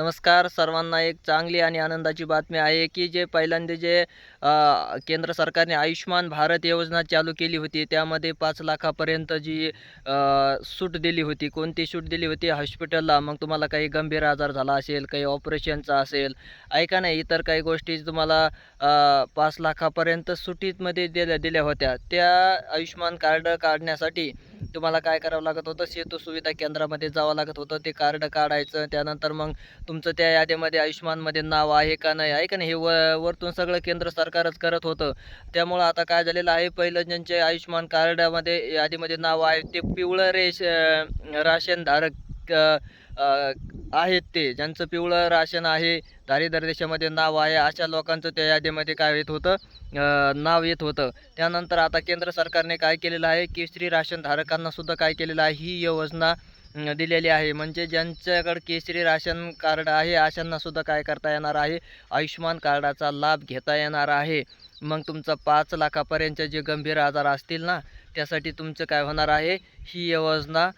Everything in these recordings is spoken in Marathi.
नमस्कार. सर्वांना एक चांगली आणि आनंदाची बातमी आहे की जे पहिल्यांदा जे केंद्र सरकारने आयुष्मान भारत योजना चालू केली होती त्यामध्ये पाच लाखापर्यंत जी सूट दिली होती. कोणती सूट दिली होती? हॉस्पिटलला. मग तुम्हाला काही गंभीर आजार झाला असेल काही ऑपरेशनचा असेल ऐका नाही इतर काही गोष्टी तुम्हाला पाच लाखापर्यंत सुटीतमध्ये दिल्या दिल्या होत्या. त्या आयुष्मान कार्ड काढण्यासाठी तुम्हाला काय करावं लागत होतं? सेतू सुविधा केंद्रामध्ये जावं लागत होतं. ते कार्ड काढायचं त्यानंतर मग तुमचं त्या यादीमध्ये आयुष्मानमध्ये नाव आहे का नाही? आहे का नाही? हे व वरतून सगळं केंद्र सरकारच करत होतं. त्यामुळं आता काय झालेलं आहे? पहिलं ज्यांचे आयुष्मान कार्डामध्ये यादीमध्ये नाव आहे ते पिवळं रेश राशनधारक आहेत ते. ज्यांचं पिवळं राशन आहे दारिद्र्य देशामध्ये नाव आहे अशा लोकांचं त्या यादीमध्ये काय येत होतं? नाव येत होतं. त्यानंतर आता केंद्र सरकारने काय केलेलं आहे? केसरी राशन धारकांना सुद्धा काय केलेलं आहे? ही योजना दिलेली आहे. म्हणजे ज्यांच्याकडे केसरी राशन कार्ड आहे अशांना सुद्धा काय करता येणार आहे? आयुष्मान कार्डाचा लाभ घेता येणार आहे. मग तुमचा पाच लाखापर्यंतचे जे गंभीर आजार असतील ना त्यासाठी तुमचं काय होणार आहे? ही योजना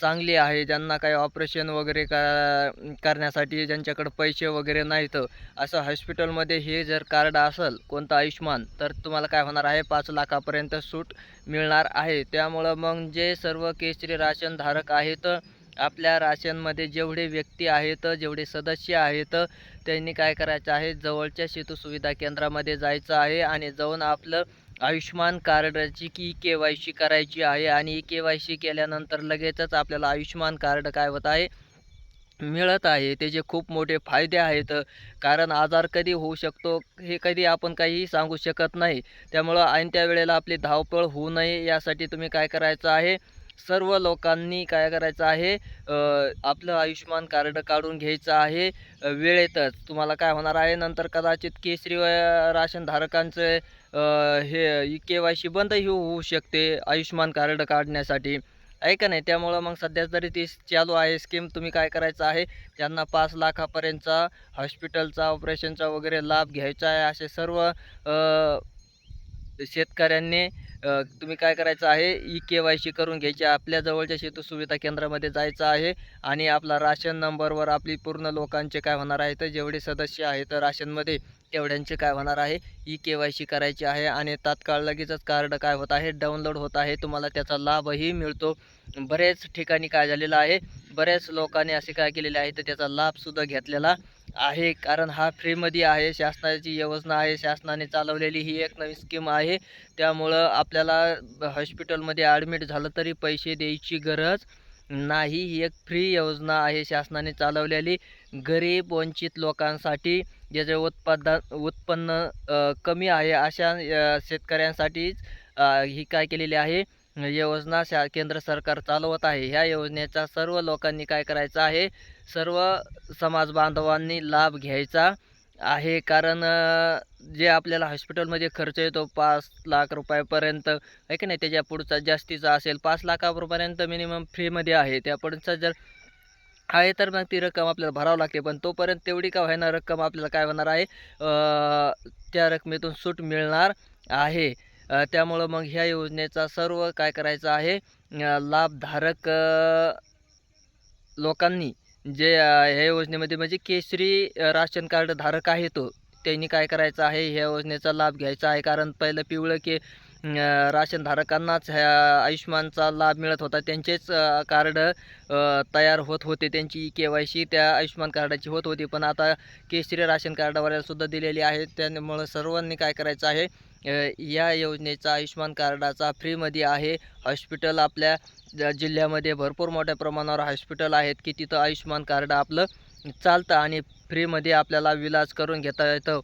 चांगली आहे. ज्यांना काही ऑपरेशन वगैरे का करण्यासाठी ज्यांच्याकडे पैसे वगैरे नाहीत असं हॉस्पिटलमध्ये हे जर कार्ड असेल कोणतं आयुष्मान तर तुम्हाला काय होणार आहे? पाच लाखापर्यंत सूट मिळणार आहे. त्यामुळं मग जे सर्व केसरी राशनधारक आहेत आपल्या राशनमध्ये जेवढे व्यक्ती आहेत जेवढे सदस्य आहेत त्यांनी काय करायचं आहे? जवळच्या सेतू सुविधा केंद्रामध्ये जायचं आहे आणि जाऊन आपलं आयुष्मान कार्डाची की के वाय सी करायची आहे आणि के वाय सी केल्यानंतर लगेचच आपल्याला आयुष्मान कार्ड काय होत आहे? मिळत आहे. त्याचे खूप मोठे फायदे आहेत. कारण आजार कधी होऊ शकतो हे कधी आपण काहीही सांगू शकत नाही. त्यामुळं ऐन त्यावेळेला आपली धावपळ होऊ नये यासाठी तुम्ही काय करायचं आहे? सर्व लोकांनी काय करायचं आहे? आपलं आयुष्यमान कार्ड काढून घ्यायचं आहे. वेळेतच. तुम्हाला काय होणार आहे? नंतर कदाचित केसरी राशनधारकांचं हे के वाय सी बंदही होऊ शकते आयुष्मान कार्ड काढण्यासाठी. आहे का नाही? त्यामुळं मग सध्या जरी ती चालू आहे. स्कीम तुम्ही काय करायचं आहे? ज्यांना पाच लाखापर्यंतचा हॉस्पिटलचा ऑपरेशनचा वगैरे लाभ घ्यायचा आहे. असे सर्व शेतकऱ्यांनी तुम्ही काय करायचं आहे? ई के वाय सी करून घ्यायची. आपल्या जवळच्या शेतू सुविधा केंद्रामध्ये जायचं आहे आणि आपला राशन नंबरवर आपली पूर्ण लोकांचे काय होणार आहे तर जेवढे सदस्य आहेत राशनमध्ये तेवढ्यांचे काय होणार आहे? ई के वाय सी करायची आहे आणि तात्काळ लगेचच कार्ड काय होत आहे? डाउनलोड होत आहे. तुम्हाला त्याचा लाभही मिळतो. बरेच ठिकाणी काय झालेलं आहे? बऱ्याच लोकांनी असे काय केलेले आहे? तर त्याचा लाभसुद्धा घेतलेला आहे कारण हा फ्रीमध्ये आहे शासनाची योजना आहे शासनाने चालवलेली ही एक नवीन स्कीम आहे. त्यामुळं आपल्याला हॉस्पिटलमध्ये ॲडमिट झालं तरी पैसे द्यायची गरज नाही. ही एक फ्री योजना आहे शासनाने चालवलेली. गरीब वंचित लोकांसाठी ज्याचे उत्पादन उत्पन्न कमी आहे अशा शेतकऱ्यांसाठीच ही काय केलेली आहे? योजना शा केंद्र सरकार चालवत आहे. ह्या योजनेचा सर्व लोकांनी काय करायचं आहे? सर्व समाज बांधवांनी लाभ घ्यायचा आहे. कारण जे आपल्याला हॉस्पिटलमध्ये खर्च येतो पाच लाख रुपयापर्यंत आहे की नाही? त्याच्या पुढचा जास्तीचा असेल पाच लाखापर्यंत मिनिमम फ्रीमध्ये आहे. त्या पुढचा जर आहे तर मग ती रक्कम आपल्याला भरावं लागते. पण तोपर्यंत तेवढी का व्हायना रक्कम आपल्याला काय होणार आहे? त्या रकमेतून सूट मिळणार आहे. त्यामुळं मग ह्या योजनेचा सर्व काय करायचं आहे लाभधारक लोकांनी जे ह्या योजनेमध्ये म्हणजे केसरी राशन कार्ड धारक आहे तो त्यांनी काय करायचं आहे ह्या योजनेचा लाभ घ्यायचा आहे. कारण पहिलं पिवळं के राशनधारकांनाच ह्या आयुष्मानचा लाभ मिळत होता. त्यांचेच कार्ड तयार होत होते. त्यांची के वाय सी त्या आयुष्मान कार्डाची होत होती. पण आता केसरी राशन कार्डवाल्याला दिलेली आहे. त्यामुळं सर्वांनी काय करायचं आहे? या योजनेचा आयुष्मान कार्डाचा फ्रीमध्ये आहे. हॉस्पिटल आपल्या ज- जिल्ह्यामध्ये भरपूर मोठ्या प्रमाणावर हॉस्पिटल आहेत की तिथं आयुष्मान कार्ड आपलं चालतं आणि फ्रीमध्ये आपल्याला विलाज करून घेता येतं.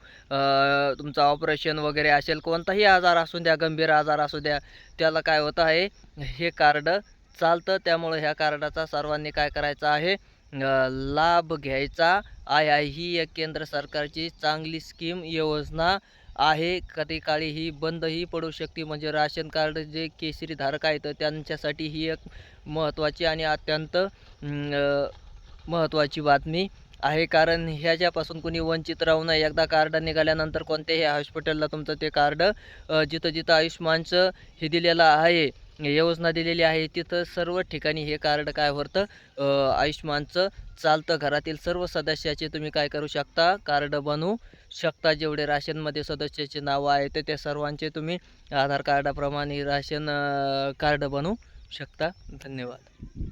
तुमचं ऑपरेशन वगैरे असेल कोणताही आजार असू द्या गंभीर आजार असू द्या त्याला काय होतं आहे हे कार्ड चालतं. त्यामुळं ह्या कार्डाचा सर्वांनी काय करायचं आहे लाभ घ्यायचा आहे. ही एक केंद्र सरकारची चांगली स्कीम योजना आहे. कधी काळी ही बंदही पडू शकते. म्हणजे राशन कार्ड जे केसरी धारक आहेत त्यांच्यासाठी ही एक महत्त्वाची आणि अत्यंत महत्त्वाची बातमी आहे. कारण ह्याच्यापासून कुणी वंचित राहू नये. एकदा कार्ड निघाल्यानंतर कोणत्याही हॉस्पिटलला तुमचं ते कार्ड जिथं जिथं आयुष्मानचं हे दिलेलं आहे योजना दिलेली आहे तिथं सर्व ठिकाणी हे कार्ड काय होतं आयुष्मानचं आयुष्यमानचं चालतं घरातील सर्व सदस्याचे तुम्ही काय करू शकता? कार्ड बनवू शकता. जेवढे राशनमध्ये सदस्याचे नावं आहेत त्या सर्वांचे तुम्ही आधार कार्डाप्रमाणे राशन कार्ड बनवू शकता. धन्यवाद.